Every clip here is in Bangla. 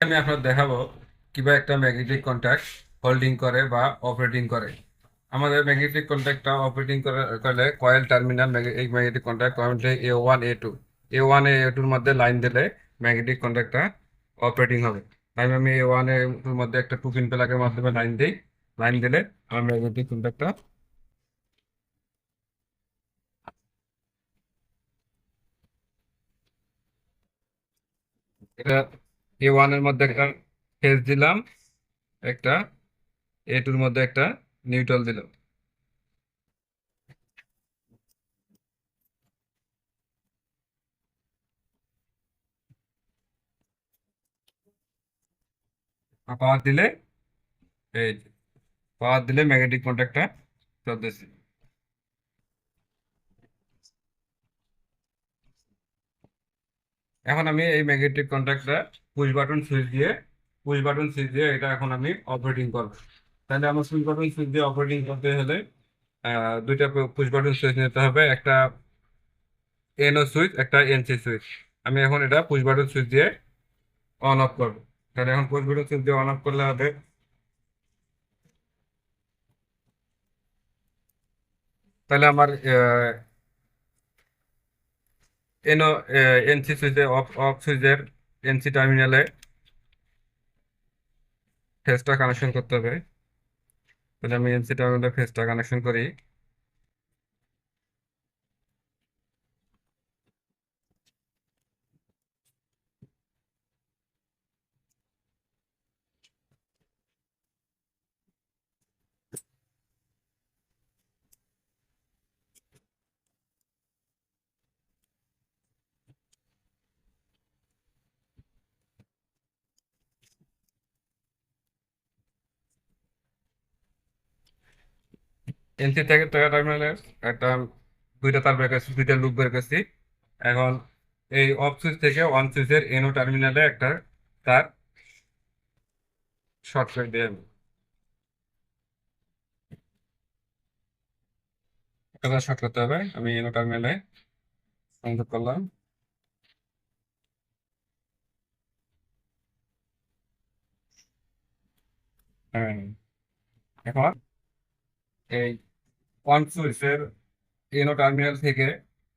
আমি আপনার দেখাবো কীভাবে একটা ম্যাগনেটিক কন্ট্যাক্ট হোল্ডিং করে বা অপারেটিং করে। আমাদের ম্যাগনেটিক কন্ট্যাক্টটা অপারেটিং করে, করলে কয়েল টার্মিনাল এই ম্যাগনেটিক কন্ট্যাক্ট কয়েলটা A one A two A one A টুর মধ্যে লাইন দিলে ম্যাগনেটিক কন্ট্যাক্টটা অপারেটিং হবে। তাই আমি এ ওয়ান এ টুর মধ্যে একটা টু পিন প্লাগের মাধ্যমে লাইন দিই। লাইন দিলে আমার ম্যাগনেটিক কন্ট্যাক্টটা এটা এ ওয়ানের মধ্যে একটা ফেজ দিলাম, একটা এ টুর মধ্যে একটা নিউট্রাল দিলাম। পাওয়ার দিলে, এই পাওয়ার দিলে ম্যাগনেটিক কন্ট্যাক্টটা চলতেছে। এখন আমি এই ম্যাগনেটিক কন্ট্যাক্টটা পুশ বাটন সুইচ দিয়ে পুশ বাটন সুইচ দিয়ে এটা এখন আমি অপারেটিং করব। তাহলে আমার পুশ বাটন সুইচ দিয়ে অপারেটিং করতে হলে দুইটা পুশ বাটন সুইচ নিতে হবে। একটা এনও সুইচ একটা এনসি সুইচ আমি এখন এটা পুশ বাটন সুইচ দিয়ে অন অফ করব। তাহলে এখন পুশ বাটন সুইচ দিয়ে অন অফ করলে হবে। তাহলে আমার এনও এনসি সুইচে অফ অফ সুইচের এনসি টার্মিনালে ফেসটা কানেকশন করতে হবে। তাহলে আমি এনসি টার্মিনালে ফেসটা কানেকশন করি। এনসি থেকে টার্মিনালে একটা দুইটা তার বের করছি, দুইটা লুপ বের করছি। এখন এই অফ সুইচ থেকে অন সুইচের এনও টার্মিনালে একটা তার শর্ট করে দিয়ে আমি শর্ট করতে হবে, আমি এনও টার্মিনালে সংযোগ করলাম। হ্যাঁ এখন এই অন সুইচের এনও টার্মিনাল থেকে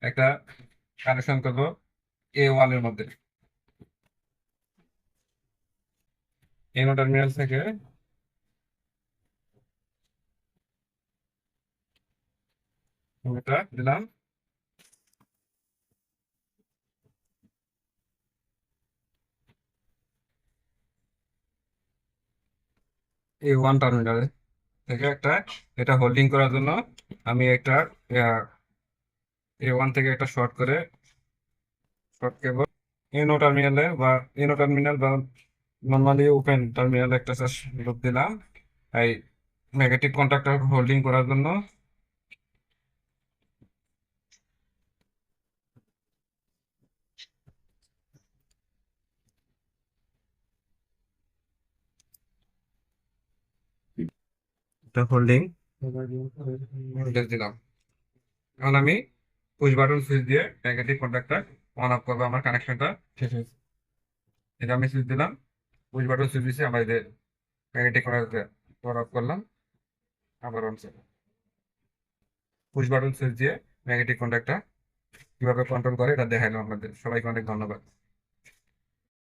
একটা কানেকশন করব এ ওয়ানের মধ্যে। এনও টার্মিনাল থেকে দিলাম। এ ওয়ান টার্মিনালে থেকে একটা, এটা হোল্ডিং করার জন্য আমি একটা এ ওয়ান থেকে একটা শর্ট করে শর্ট কেবল এনো টার্মিনালে বা এনো টার্মিনাল বা নর্মালি ওপেন টার্মিনালে একটা লোক দিলাম। এই নেগেটিভ কন্ট্রাক্টর হোল্ডিং করার জন্য এটা হোল্ডিং দিলাম এখন আমি পুশ বাটন সুইচ দিয়ে নেগেটিভ কন্ট্যাক্টটা অন অফ করব আমার কানেকশনটা শেষ হয়েছে এটা আমি সুইচ দিলাম। পুশ বাটন সুইচ দিয়েছি আমার নেগেটিভ কন্ট্যাক্টটা অন অফ করলাম। আবার অন পুশ বাটন সুইচ দিয়ে নেগেটিভ কন্ট্যাক্টটা কীভাবে কন্ট্রোল করে এটা দেখাইলাম আপনাদের। সবাইকে অনেক ধন্যবাদ।